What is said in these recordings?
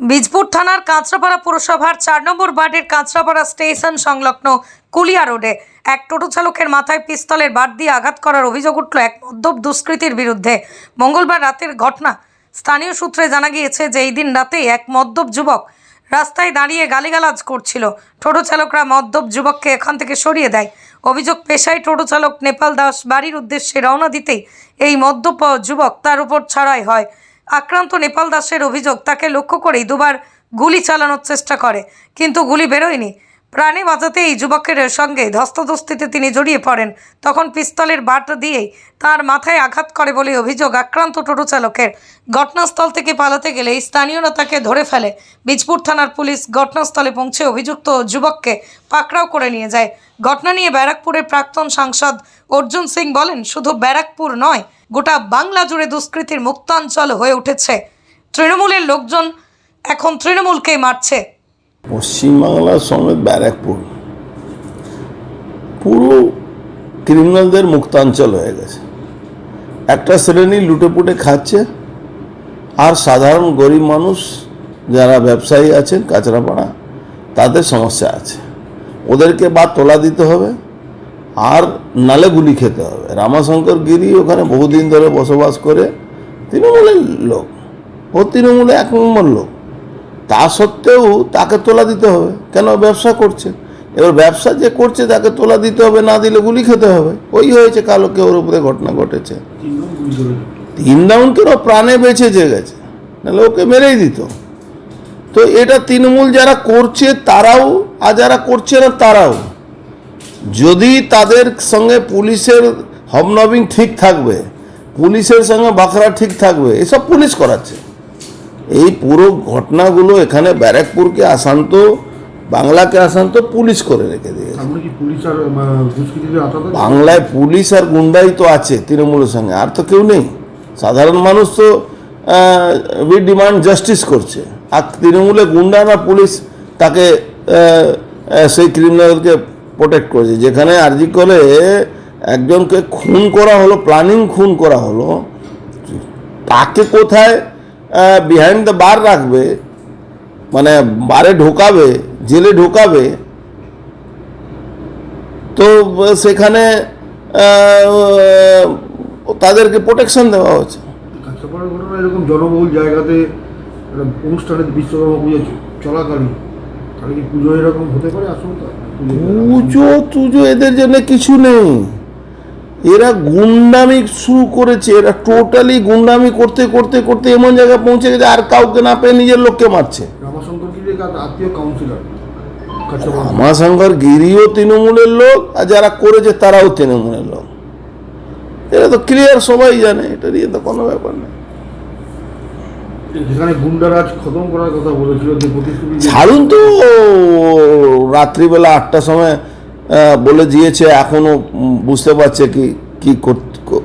বীজপুর থানার কাঁচরাপাড়া পুরসভার চার নম্বর বার্ডের কাঁচরাপাড়া স্টেশন সংলগ্ন কুলিয়া রোডে এক টোটো চালকের মাথায় পিস্তলের বাট দিয়ে আঘাত করার অভিযোগ উঠল এক মদ্যপ দুষ্কৃতীর বিরুদ্ধে। মঙ্গলবার রাতের ঘটনা। স্থানীয় সূত্রে জানা গিয়েছে যে এই দিন রাতেই এক মদ্যপ যুবক রাস্তায় দাঁড়িয়ে গালিগালাজ করছিল। টোটো চালকরা মদ্যপ যুবককে এখান থেকে সরিয়ে দেয়। অভিযোগ পেশায় টোটো চালক নেপাল দাস বাড়ির উদ্দেশ্যে রওনা দিতেই এই মদ্যপ যুবক তার উপর ছাড়াই হয়। আক্রান্ত নেপাল দাসের অভিযোগ, তাকে লক্ষ্য করেই দুবার গুলি চালানোর চেষ্টা করে, কিন্তু গুলি বেরোয়নি। প্রাণে বাঁচাতে এই যুবকের সঙ্গে ধস্তধস্তিতে তিনি জড়িয়ে পড়েন। তখন পিস্তলের বাট দিয়েই তার মাথায় আঘাত করে বলে অভিযোগ, আক্রান্ত টোটো চালকের। ঘটনাস্থল থেকে পালাতে গেলে স্থানীয়রা তাকে ধরে ফেলে। বীজপুর থানার পুলিশ ঘটনাস্থলে পৌঁছে অভিযুক্ত যুবককে পাকড়াও করে নিয়ে যায়। ঘটনা নিয়ে ব্যারাকপুরের প্রাক্তন সাংসদ অর্জুন সিং বলেন, শুধু ব্যারাকপুর নয়, গোটা বাংলা জুড়ে দুষ্কৃতির মুক্তাঞ্চল হয়ে উঠেছে। তৃণমূলের লোকজন এখন তৃণমূলকেই মারছে। পশ্চিমবাংলার সমেত ব্যারাকপুর। পুরো ক্রিমিনালদের মুক্তাঞ্চল হয়ে গেছে। একটা শ্রেণি লুটেপুটে খাচ্ছে, আর সাধারণ গরিব মানুষ যারা ব্যবসায়ী আছেন, কাঁচরাপাড়া, তাদের সমস্যা আছে। ওদেরকে বা তোলা দিতে হবে, আর নালে গুলি খেতে হবে। রামাশঙ্কর গিরি ওখানে বহুদিন ধরে বসবাস করে তৃণমূলের লোক। ও তৃণমূলে এক নম্বর লোক। তা সত্ত্বেও তাকে তোলা দিতে হবে। কেন ব্যবসা করছে? এবার ব্যবসা যে করছে তাকে তোলা দিতে হবে, না দিলে গুলি খেতে হবে। ওই হয়েছে কালোকে ওর উপরে ঘটনা ঘটেছে। তিন রাউন্ডকে ওরা প্রাণে বেঁচে যে গেছে, নাহলে ওকে মেরেই দিত। তো এটা তৃণমূল যারা করছে তারাও, আর যারা করছে না তারাও। যদি তাদের সঙ্গে পুলিশের হবনবিং ঠিক থাকবে, পুলিশের সঙ্গে বাখরা ঠিক থাকবে, এসব পুলিশ করাচ্ছে। এই পুরো ঘটনাগুলো এখানে ব্যারাকপুরকে আসান্ত বাংলাকে আসান্ত পুলিশ করে রেখে দিয়েছে। আছে? বাংলায় পুলিশ আর গুন্ডাই তো আছে তৃণমূলের সঙ্গে আর তো কেউ নেই। সাধারণ মানুষ তো উই ডিমান্ড জাস্টিস করছে। আর তৃণমূলে গুন্ডা না পুলিশ তাকে সেই ক্রিমিনালকে প্রোটেক্ট করেছে। যেখানে আর্জি করে একজনকে খুন করা হলো প্ল্যানিং খুন করা হলো তাকে কোথায় বিহাইন্ড দ্য বার রাখবে মানে বারে ঢোকাবে জেলে ঢোকাবে তো সেখানে তাদেরকে প্রোটেকশন দেওয়া হচ্ছে। এরকম জনবহুল জায়গাতে অনুষ্ঠানে বিশ্বকর্মা পুজো চলাকালীন তাহলে কি পুজো এরকম হতে পারে? আশঙ্কা পুজো টুজো এদের জন্য কিছু নেই। এরা গুন্ডামি শুরু করেছে এরা টোটালি গুন্ডামি করতে করতে করতে এমন জায়গায় পৌঁছে গেছে আর কাউকে না পেয়ে নিজের লোককে মারছে। রামাশঙ্কর গিরিও তৃণমূলের লোক আর যারা করেছে তারাও তৃণমূলের লোক। এটা তো ক্লিয়ার সবাই জানে এটা নিয়ে তো কোনো ব্যাপার নেই। যেখানে গুন্ডারাজ খতম করার কথা বলেছিল যে ছাড়ুন তো রাত্রিবেলা আটটার সময় বলে দিয়েছে এখনও বুঝতে পারছে কি কি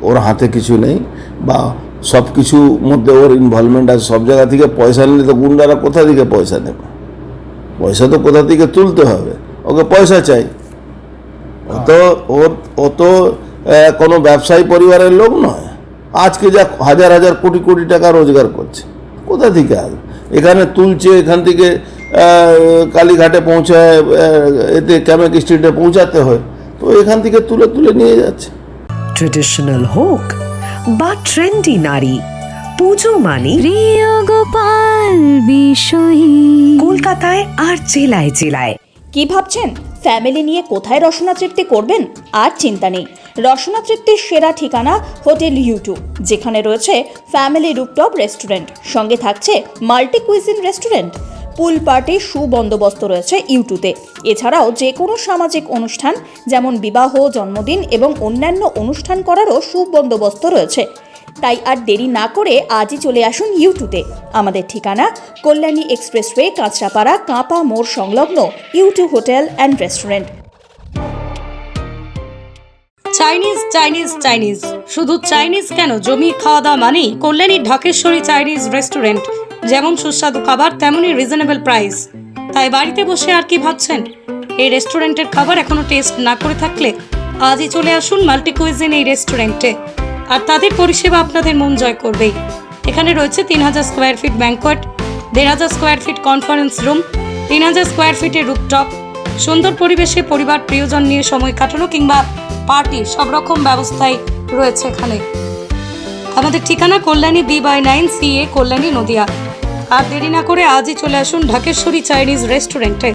ওর হাতে কিছু নেই বা সব কিছু মধ্যে ওর ইনভলভমেন্ট আছে, সব জায়গা থেকে পয়সা নিলে তো গুন্ডারা কোথা থেকে পয়সা নেবে? পয়সা তো কোথা থেকে তুলতে হবে? ওকে পয়সা চাই। ও তো, ওর, ও তো কোনো ব্যবসায়ী পরিবারের লোক নয়। আজকে যা হাজার হাজার কোটি কোটি টাকা রোজগার করছে, কোথা থেকে আসবে? এখানে তুলছে, এখান থেকে কালীঘাটে পৌঁছায় এতে ক্যামেক স্ট্রিটে পৌঁছাতে হয় তো এখান থেকে তুলে তুলে নিয়ে যাচ্ছে। ট্রেডিশনাল হোক বা ট্রেন্ডি নারী পুজো মানে প্রিয় গোপাল বিষয়ী। কলকাতায় আর জেলায় জেলায়। কি ভাবছেন? ফ্যামিলি নিয়ে কোথায় রসনা তৃপ্তি করবেন? আর চিন্তা নেই। রসনা তৃপ্তির সেরা ঠিকানা হোটেল ইউটিউব যেখানে রয়েছে ফ্যামিলি রুপটপ রেস্টুরেন্ট সঙ্গে থাকছে মাল্টি কুইজিন রেস্টুরেন্ট পুল পার্টির সুবন্দোবস্ত রয়েছে ইউটিউবে। এছাড়াও যে কোনো সামাজিক অনুষ্ঠান, যেমন বিবাহ, জন্মদিন এবং অন্যান্য অনুষ্ঠান করারও সুবন্দোবস্ত রয়েছে। তাই আর দেরি না করে আজই চলে আসুন ইউটিউবে। আমাদের ঠিকানা কল্যাণী এক্সপ্রেসওয়ে, কাঁচরাপাড়া, কাঁপা মোড় সংলগ্ন YouTube hotel and restaurant. Chinese Chinese Chinese. শুধু চাইনিজ কেন? জমি খাওয়া দাওয়া মানেই কল্যাণী ঢাকেশ্বরী চাইনিজ রেস্টুরেন্ট। যেমন সুস্বাদু খাবার, তেমনই রিজনেবল প্রাইস তাই বাড়িতে বসে আর কি ভাবছেন? এই রেস্টুরেন্টের খাবার এখনও টেস্ট না করে থাকলে আজই চলে আসুন মাল্টি কুইজিন এই রেস্টুরেন্টে আর তাদের পরিষেবা আপনাদের মন জয় করবেই। এখানে রয়েছে তিন হাজার স্কোয়ার ফিট ব্যাঙ্কোয়েট দেড় হাজার স্কোয়ার ফিট কনফারেন্স রুম তিন হাজার স্কোয়ার ফিটের রুপটপ সুন্দর পরিবেশে পরিবার, প্রিয়জন নিয়ে সময় কাটানো কিংবা পার্টি সব রকম ব্যবস্থাই রয়েছে এখানে। আমাদের ঠিকানা Kalyani B by nine C A Kalyani Nadia. আর দেরি না করে আজই চলে আসুন ঢাকেশ্বরী চাইনিজ রেস্টুরেন্টে।